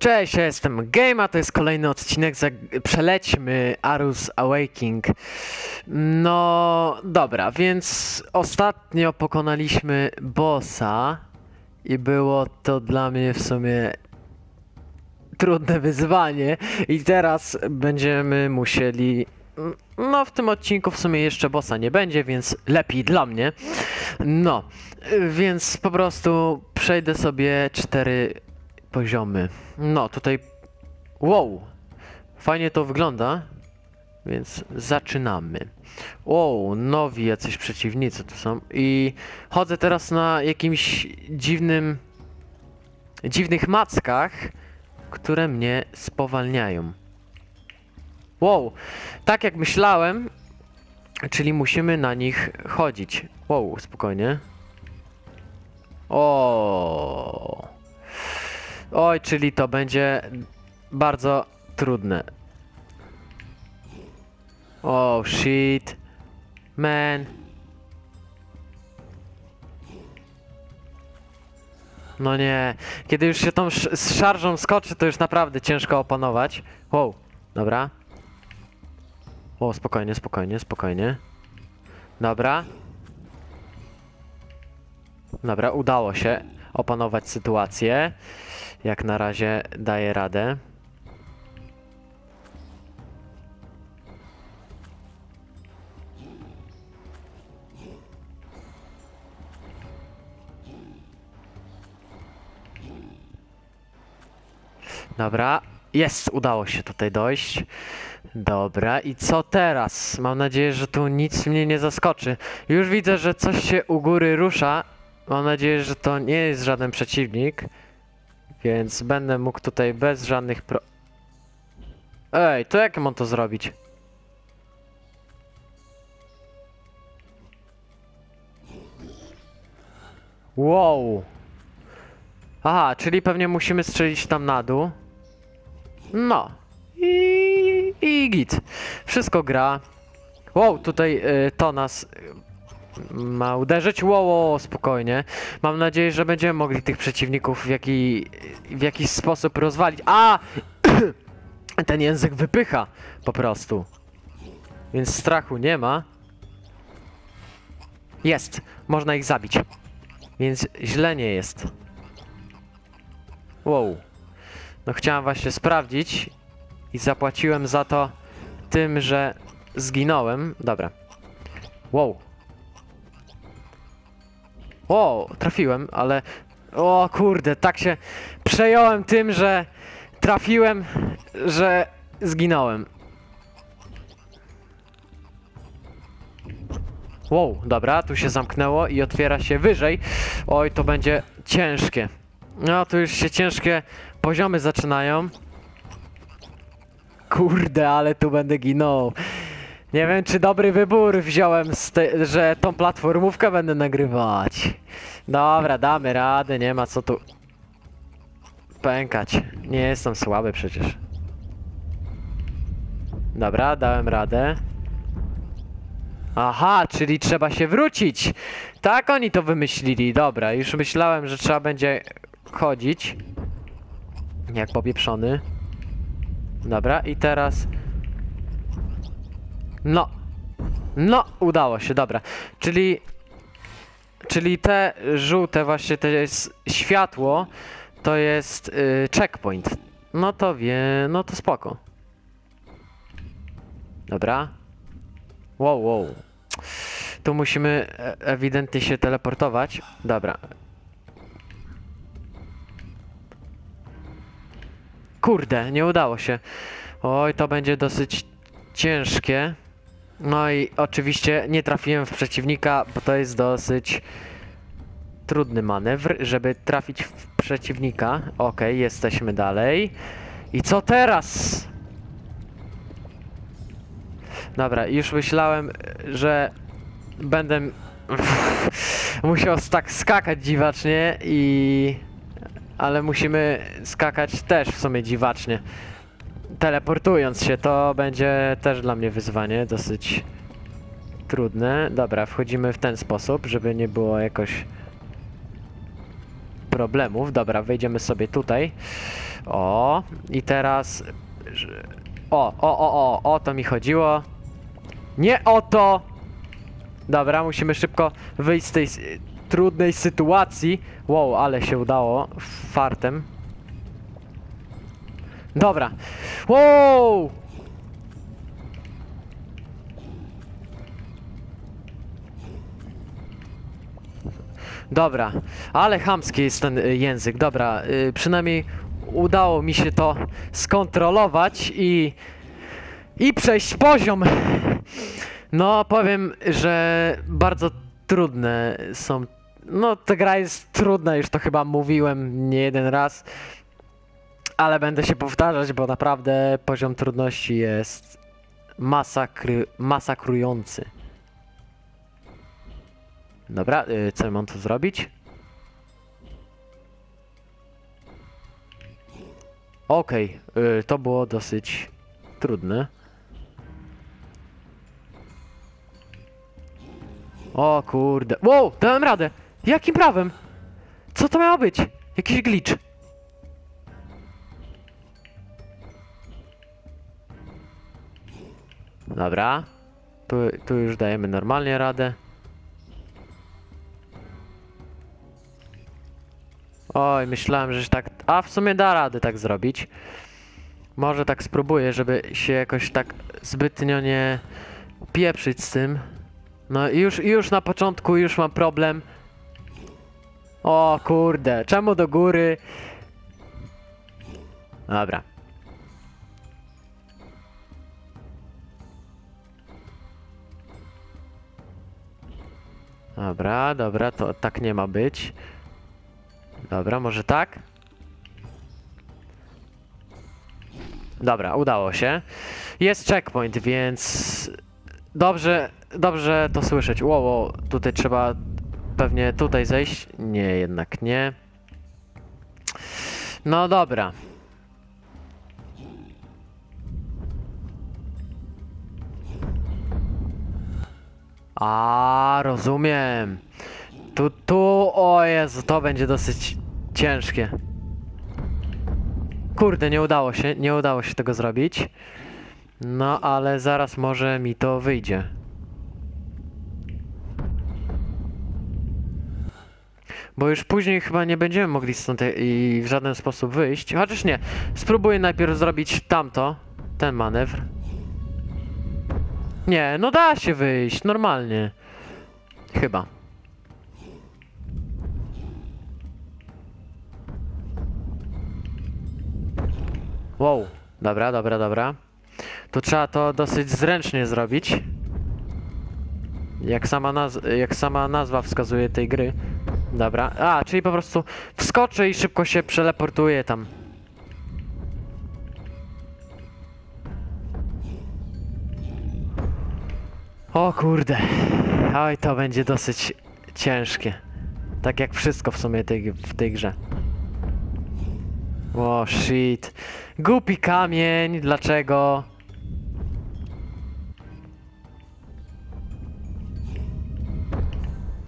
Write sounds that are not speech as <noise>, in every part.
Cześć, ja jestem Game, a to jest kolejny odcinek. Przelećmy Arus Awakening. No dobra, więc ostatnio pokonaliśmy bossa i było to dla mnie w sumie trudne wyzwanie i teraz będziemy musieli no w tym odcinku w sumie jeszcze bossa nie będzie, więc lepiej dla mnie. No, więc po prostu przejdę sobie cztery poziomy. No, tutaj. Wow! Fajnie to wygląda. Więc zaczynamy. Wow, nowi jacyś przeciwnicy tu są. I chodzę teraz na jakimś dziwnym. dziwnych mackach, które mnie spowalniają. Wow, tak jak myślałem, czyli musimy na nich chodzić. Wow, spokojnie. O. Oj, czyli to będzie bardzo trudne. Oh shit. Man. No nie. Kiedy już się tą sz- z szarżą skoczy, to już naprawdę ciężko opanować. Wow. Dobra. O, spokojnie, spokojnie, spokojnie. Dobra. Dobra, udało się opanować sytuację. Jak na razie daję radę. Dobra, jest, udało się tutaj dojść. Dobra, i co teraz? Mam nadzieję, że tu nic mnie nie zaskoczy. Już widzę, że coś się u góry rusza. Mam nadzieję, że to nie jest żaden przeciwnik. Więc będę mógł tutaj bez żadnych pro... Ej, to jak mam to zrobić? Wow. Aha, czyli pewnie musimy strzelić tam na dół. No. I, i git. Wszystko gra. Wow, tutaj y, to nas ma uderzyć. Wow, spokojnie. Mam nadzieję, że będziemy mogli tych przeciwników w, jaki, w jakiś sposób rozwalić. A! <clears throat> Ten język wypycha po prostu. Więc strachu nie ma. Jest. Można ich zabić. Więc źle nie jest. Wow. No chciałem właśnie sprawdzić i zapłaciłem za to tym, że zginąłem. Dobra. Wow. Wow, trafiłem, ale... O kurde, tak się przejąłem tym, że trafiłem, że zginąłem. Wow, dobra, tu się zamknęło i otwiera się wyżej. Oj, to będzie ciężkie. No, tu już się ciężkie poziomy zaczynają. Kurde, ale tu będę ginął. Nie wiem, czy dobry wybór wziąłem, że tą platformówkę będę nagrywać. Dobra, damy radę, nie ma co tu pękać. Nie jestem słaby przecież. Dobra, dałem radę. Aha, czyli trzeba się wrócić. Tak oni to wymyślili. Dobra, już myślałem, że trzeba będzie chodzić. Jak popieprzony. Dobra, i teraz... No. No, udało się, dobra. Czyli... Czyli te żółte właśnie, to jest światło, to jest y, checkpoint. No to wie, no to spoko. Dobra. Wow, wow. Tu musimy e- ewidentnie się teleportować. Dobra. Kurde, nie udało się. Oj, to będzie dosyć ciężkie. No i oczywiście nie trafiłem w przeciwnika, bo to jest dosyć trudny manewr, żeby trafić w przeciwnika. Okej, jesteśmy dalej. I co teraz? Dobra, już myślałem, że będę <laughs> musiał tak skakać dziwacznie i... Ale musimy skakać też w sumie dziwacznie. Teleportując się, to będzie też dla mnie wyzwanie, dosyć trudne. Dobra, wchodzimy w ten sposób, żeby nie było jakoś problemów. Dobra, wejdziemy sobie tutaj. O, i teraz... O, o, o, o, o to mi chodziło. Nie o to! Dobra, musimy szybko wyjść z tej trudnej sytuacji. Wow, ale się udało. Fartem. Dobra. Wow! Dobra, ale chamski jest ten y, język. Dobra, y, przynajmniej udało mi się to skontrolować i i przejść poziom. No, powiem, że bardzo trudne są. No, ta gra jest trudna, już to chyba mówiłem nie jeden raz, ale będę się powtarzać, bo naprawdę poziom trudności jest masakry, masakrujący. Dobra, y, co mam tu zrobić? Okej, y, to było dosyć trudne. O kurde. Wow, dałem radę. Jakim prawem? Co to miało być? Jakiś glitch. Dobra. Tu, tu już dajemy normalnie radę. Oj, myślałem, że tak... A w sumie da radę tak zrobić. Może tak spróbuję, żeby się jakoś tak zbytnio nie pieprzyć z tym. No i już, już na początku już mam problem. O kurde, czemu do góry? Dobra. Dobra, dobra, to tak nie ma być. Dobra, może tak? Dobra, udało się. Jest checkpoint, więc dobrze, dobrze to słyszeć. Wow, wow, tutaj trzeba pewnie tutaj zejść. Nie, jednak nie. No dobra. A, rozumiem. Tu, tu, o Jezu, to będzie dosyć ciężkie. Kurde, nie udało się, nie udało się tego zrobić. No, ale zaraz może mi to wyjdzie. Bo już później chyba nie będziemy mogli stąd i w żaden sposób wyjść. Chociaż nie, spróbuję najpierw zrobić tamto, ten manewr. Nie, no da się wyjść, normalnie. Chyba. Wow, dobra, dobra, dobra. To trzeba to dosyć zręcznie zrobić. Jak sama, naz- jak sama nazwa wskazuje tej gry. Dobra, a, czyli po prostu wskoczę i szybko się przeleportuję tam. O kurde. Oj, to będzie dosyć ciężkie. Tak jak wszystko w sumie tej, w tej grze. O shit. Głupi kamień, dlaczego?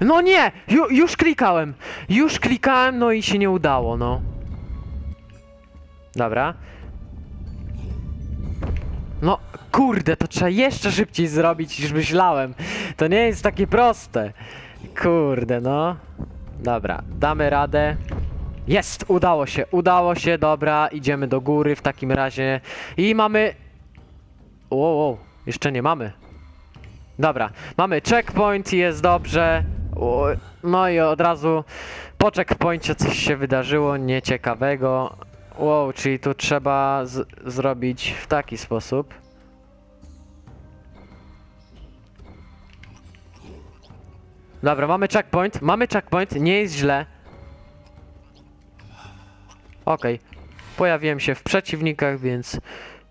No nie! Ju, już klikałem! Już klikałem, no i się nie udało, no. Dobra. Kurde, to trzeba jeszcze szybciej zrobić niż myślałem. To nie jest takie proste. Kurde, no. Dobra, damy radę. Jest, udało się, udało się, dobra, idziemy do góry w takim razie. I mamy... Wow, wow, jeszcze nie mamy. Dobra, mamy checkpoint, jest dobrze. No i od razu po checkpoincie coś się wydarzyło nieciekawego. Wow, czyli tu trzeba zrobić w taki sposób. Dobra, mamy checkpoint, mamy checkpoint, nie jest źle. Okej, pojawiłem się w przeciwnikach, więc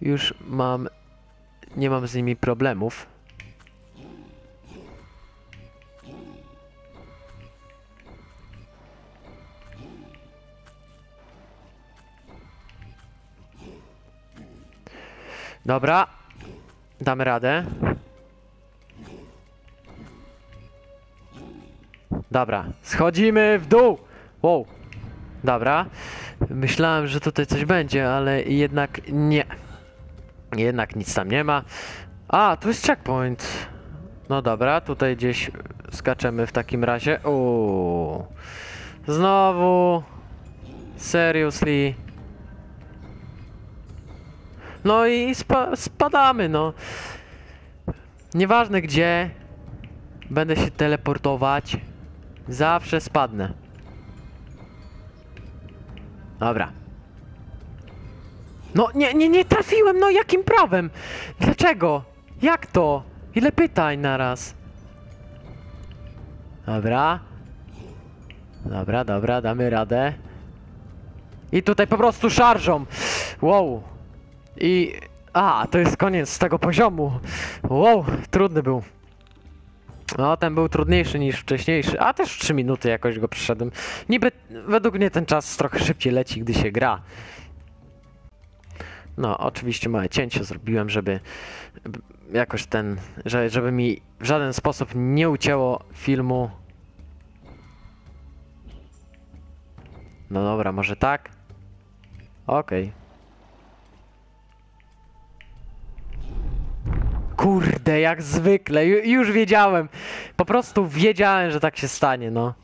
już mam, nie mam z nimi problemów. Dobra, damy radę. Dobra, schodzimy w dół. Wow. Dobra. Myślałem, że tutaj coś będzie, ale jednak nie. Jednak nic tam nie ma. A, tu jest checkpoint. No dobra, tutaj gdzieś skaczemy w takim razie. Uuu. Znowu. Seriously. No i spa spadamy, no. Nieważne gdzie będę się teleportować, zawsze spadnę. Dobra. No nie, nie, nie trafiłem, no jakim prawem? Dlaczego? Jak to? Ile pytań naraz? Dobra. Dobra, dobra, damy radę. I tutaj po prostu szarżą. Wow. I... A, to jest koniec tego poziomu. Wow, trudny był. No, ten był trudniejszy niż wcześniejszy, a też 3 minuty jakoś go przeszedłem. Niby według mnie ten czas trochę szybciej leci, gdy się gra. No, oczywiście małe cięcie zrobiłem, żeby jakoś ten, że, żeby mi w żaden sposób nie ucięło filmu. No dobra, może tak? Okej. Kurde, jak zwykle, ju, już wiedziałem. Po prostu wiedziałem, że tak się stanie, no.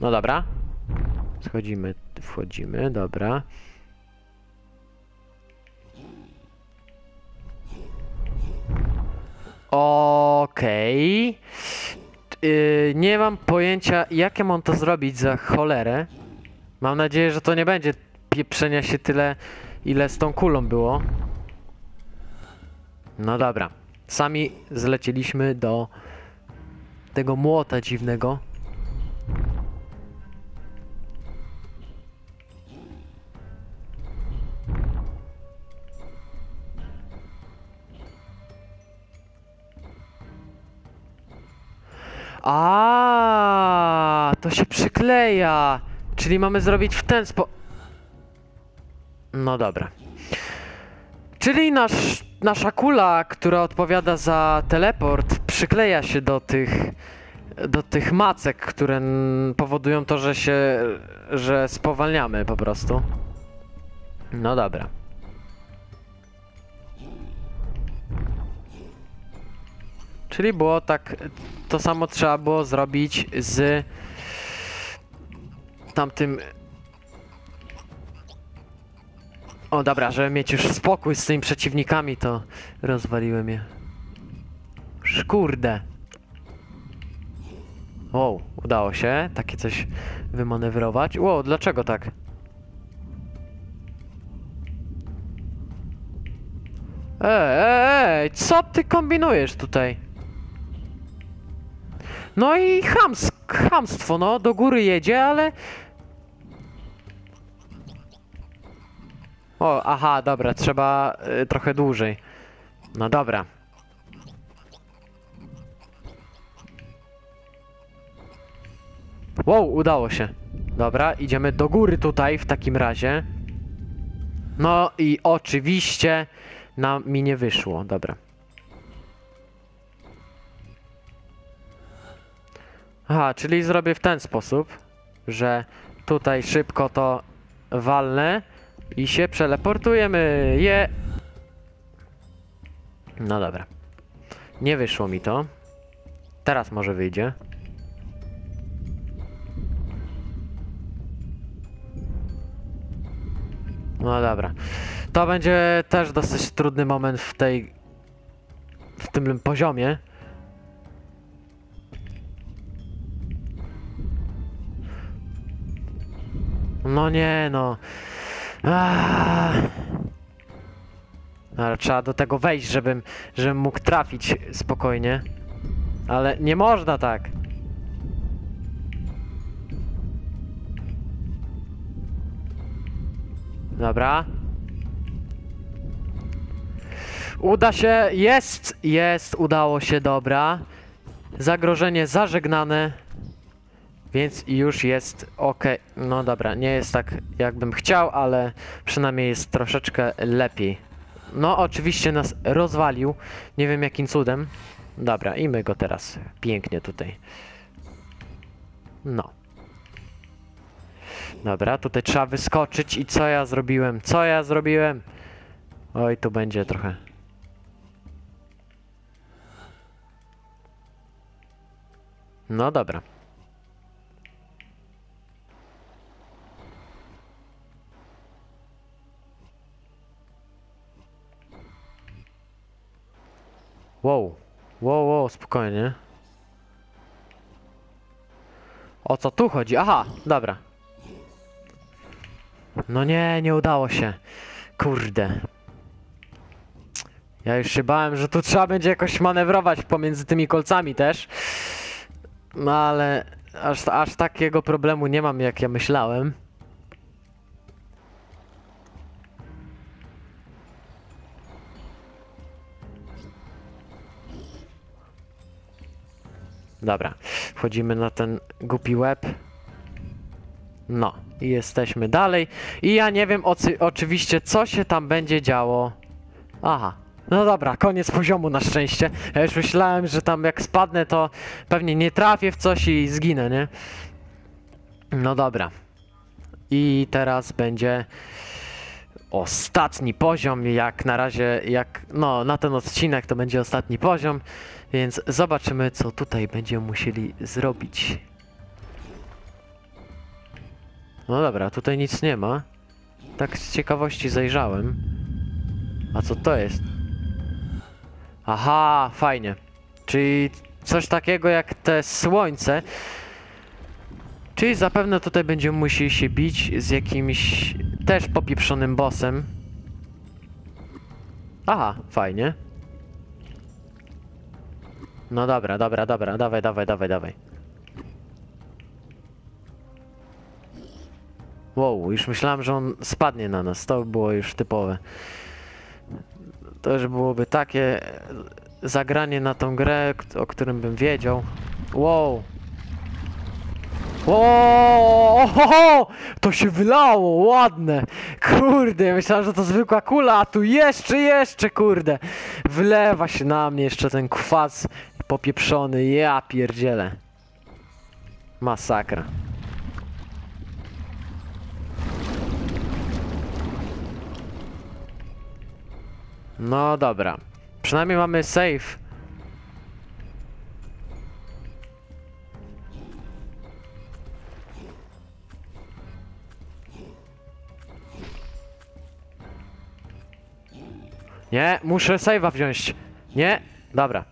No dobra. Schodzimy, wchodzimy, dobra. Okej. Yy, nie mam pojęcia, jak ja mam to zrobić za cholerę. Mam nadzieję, że to nie będzie pieprzenia się tyle, ile z tą kulą było. No dobra. Sami zlecieliśmy do tego młota dziwnego. A, to się przykleja. Czyli mamy zrobić w ten sposób. No dobra. Czyli nasz, nasza kula, która odpowiada za teleport, przykleja się do tych do tych macek, które powodują to, że się że spowalniamy po prostu. No dobra. Czyli było tak, to samo trzeba było zrobić z tamtym O dobra, żeby mieć już spokój z tymi przeciwnikami, to rozwaliłem je. Szkurde. Wow, udało się takie coś wymanewrować. Wow, dlaczego tak? Ej, ej, co ty kombinujesz tutaj? No i hams, hamstwo, no, do góry jedzie, ale O, aha, dobra, trzeba y, trochę dłużej. No dobra. Wow, udało się. Dobra, idziemy do góry tutaj w takim razie. No i oczywiście nam mi nie wyszło. Dobra. Aha, czyli zrobię w ten sposób, że tutaj szybko to walnę i się przeleportujemy. Je. No dobra. Nie wyszło mi to. Teraz może wyjdzie. No dobra. To będzie też dosyć trudny moment w tej. w tym poziomie. No nie no. Aaaa. Ale trzeba do tego wejść, żebym, żebym mógł trafić spokojnie. Ale nie można tak. Dobra. Uda się, jest, jest, udało się, dobra. Zagrożenie zażegnane. Więc już jest ok. No dobra, nie jest tak jakbym chciał, ale przynajmniej jest troszeczkę lepiej. No oczywiście nas rozwalił. Nie wiem jakim cudem. Dobra, i my go teraz pięknie tutaj No. Dobra, tutaj trzeba wyskoczyć i co ja zrobiłem? Co ja zrobiłem? Oj, tu będzie trochę. No dobra. Wow. Wow, wow, spokojnie. O co tu chodzi? Aha, dobra. No nie, nie udało się. Kurde. Ja już się bałem, że tu trzeba będzie jakoś manewrować pomiędzy tymi kolcami też. No ale aż, aż takiego problemu nie mam, jak ja myślałem. Dobra, wchodzimy na ten głupi web. No, i jesteśmy dalej. I ja nie wiem oczywiście, co się tam będzie działo. Aha. No dobra, koniec poziomu na szczęście. Ja już myślałem, że tam jak spadnę, to pewnie nie trafię w coś i zginę, nie? No dobra. I teraz będzie ostatni poziom, jak na razie, jak, no, na ten odcinek to będzie ostatni poziom, więc zobaczymy, co tutaj będziemy musieli zrobić. No dobra, tutaj nic nie ma. Tak z ciekawości zajrzałem. A co to jest? Aha, fajnie. Czyli coś takiego jak te słońce. Czyli zapewne tutaj będziemy musieli się bić z jakimś też popieprzonym bossem. Aha, fajnie. No dobra, dobra, dobra, dawaj, dawaj, dawaj, dawaj. Wow, już myślałem, że on spadnie na nas. To było już typowe. To już byłoby takie zagranie na tą grę, o którym bym wiedział. Wow. Ohoho, to się wylało, ładne. Kurde, ja myślałem, że to zwykła kula, a tu jeszcze, jeszcze, kurde. Wylewa się na mnie jeszcze ten kwas popieprzony, ja pierdzielę. Masakra. No dobra. Przynajmniej mamy save. Nie, muszę save'a wziąć. Nie? Dobra.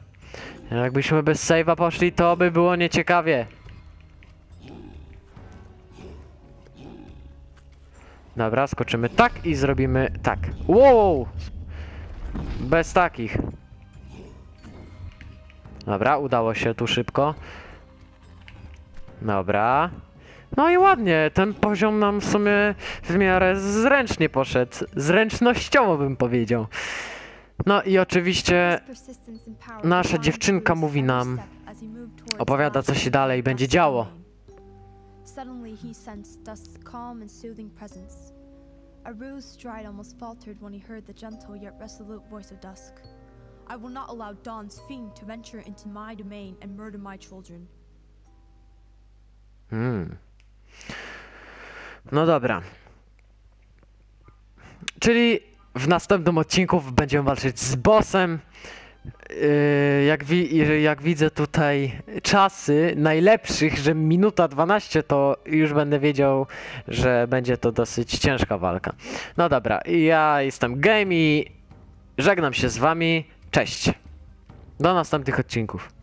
Jakbyśmy bez save'a poszli, to by było nieciekawie. Dobra, skoczymy tak i zrobimy tak. Wow! Bez takich. Dobra, udało się tu szybko. Dobra. No i ładnie, ten poziom nam w sumie w miarę zręcznie poszedł. Zręcznościowo bym powiedział. No i oczywiście nasza dziewczynka mówi nam, opowiada co się dalej będzie działo. Suddenly he sensed Dusk's calm and soothing presence. Aru's stride almost faltered when he heard the gentle yet resolute voice of Dusk. I will not allow Dawn's fiend to venture into my domain and murder my children. Hmm. No dobra. Czyli w następnym odcinku będziemy walczyć z bossem. Yy, jak, wi jak widzę tutaj czasy najlepszych, że minuta 12, to już będę wiedział, że będzie to dosyć ciężka walka. No dobra, ja jestem Game i żegnam się z wami. Cześć. Do następnych odcinków.